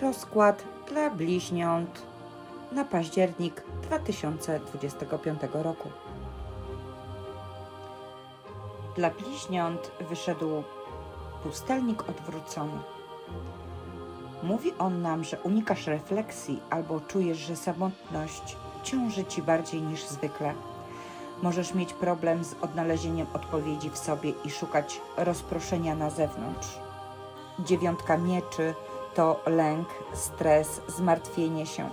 Rozkład dla bliźniąt na październik 2025 roku. Dla bliźniąt wyszedł pustelnik odwrócony. Mówi on nam, że unikasz refleksji albo czujesz, że samotność ciąży ci bardziej niż zwykle. Możesz mieć problem z odnalezieniem odpowiedzi w sobie i szukać rozproszenia na zewnątrz. Dziewiątka mieczy to lęk, stres, zmartwienie się.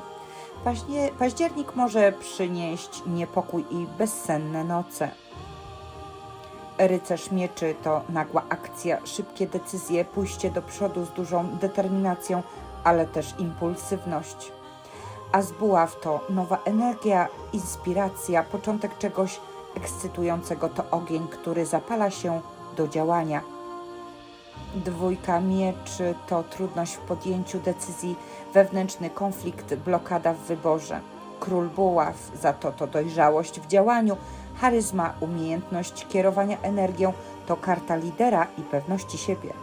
Paźnie, październik może przynieść niepokój i bezsenne noce. Rycerz mieczy to nagła akcja, szybkie decyzje, pójście do przodu z dużą determinacją, ale też impulsywność. A z buław to nowa energia, inspiracja, początek czegoś ekscytującego to ogień, który zapala się do działania. Dwójka mieczy to trudność w podjęciu decyzji, wewnętrzny konflikt, blokada w wyborze. Król buław za to to dojrzałość w działaniu, charyzma, umiejętność kierowania energią to karta lidera i pewności siebie.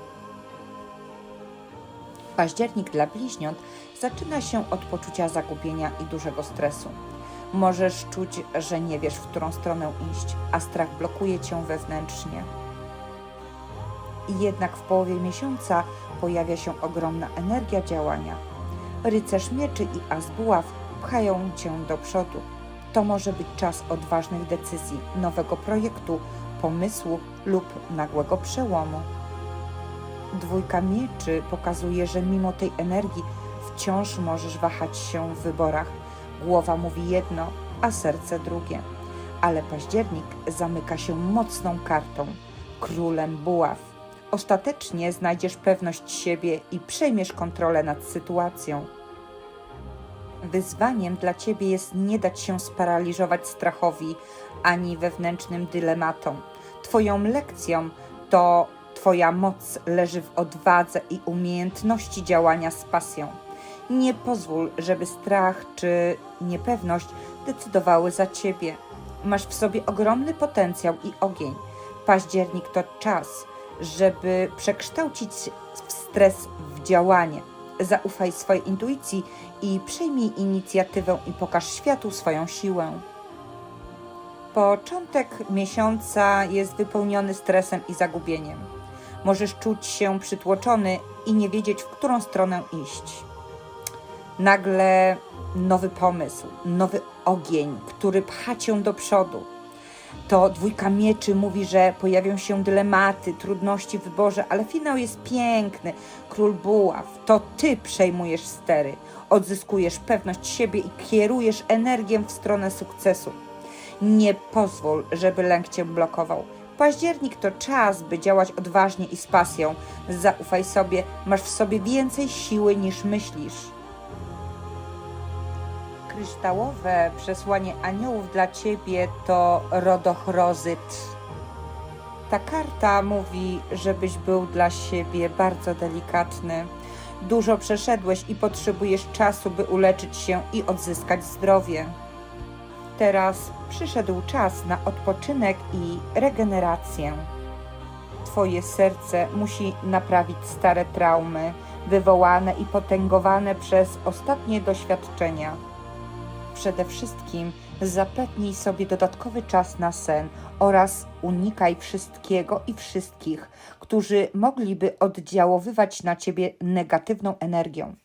Październik dla bliźniąt zaczyna się od poczucia zagubienia i dużego stresu. Możesz czuć, że nie wiesz, w którą stronę iść, a strach blokuje cię wewnętrznie. Jednak w połowie miesiąca pojawia się ogromna energia działania. Rycerz mieczy i as buław pchają cię do przodu. To może być czas odważnych decyzji, nowego projektu, pomysłu lub nagłego przełomu. Dwójka mieczy pokazuje, że mimo tej energii wciąż możesz wahać się w wyborach. Głowa mówi jedno, a serce drugie. Ale październik zamyka się mocną kartą królem buław. Ostatecznie znajdziesz pewność siebie i przejmiesz kontrolę nad sytuacją. Wyzwaniem dla ciebie jest nie dać się sparaliżować strachowi ani wewnętrznym dylematom. Twoją lekcją to Twoja moc leży w odwadze i umiejętności działania z pasją. Nie pozwól, żeby strach czy niepewność decydowały za ciebie. Masz w sobie ogromny potencjał i ogień. Październik to czas, żeby przekształcić stres w działanie. Zaufaj swojej intuicji i przejmij inicjatywę i pokaż światu swoją siłę. Początek miesiąca jest wypełniony stresem i zagubieniem. Możesz czuć się przytłoczony i nie wiedzieć, w którą stronę iść. Nagle nowy pomysł, nowy ogień, który pcha cię do przodu. To dwójka mieczy mówi, że pojawią się dylematy, trudności w wyborze, ale finał jest piękny. Król buław, to ty przejmujesz stery, odzyskujesz pewność siebie i kierujesz energię w stronę sukcesu. Nie pozwól, żeby lęk cię blokował. Październik to czas, by działać odważnie i z pasją. Zaufaj sobie, masz w sobie więcej siły niż myślisz. Kryształowe przesłanie aniołów dla ciebie to rodochrozyt. Ta karta mówi, żebyś był dla siebie bardzo delikatny. Dużo przeszedłeś i potrzebujesz czasu, by uleczyć się i odzyskać zdrowie. Teraz przyszedł czas na odpoczynek i regenerację. Twoje serce musi naprawić stare traumy, wywołane i potęgowane przez ostatnie doświadczenia. Przede wszystkim zapewnij sobie dodatkowy czas na sen oraz unikaj wszystkiego i wszystkich, którzy mogliby oddziaływać na ciebie negatywną energią.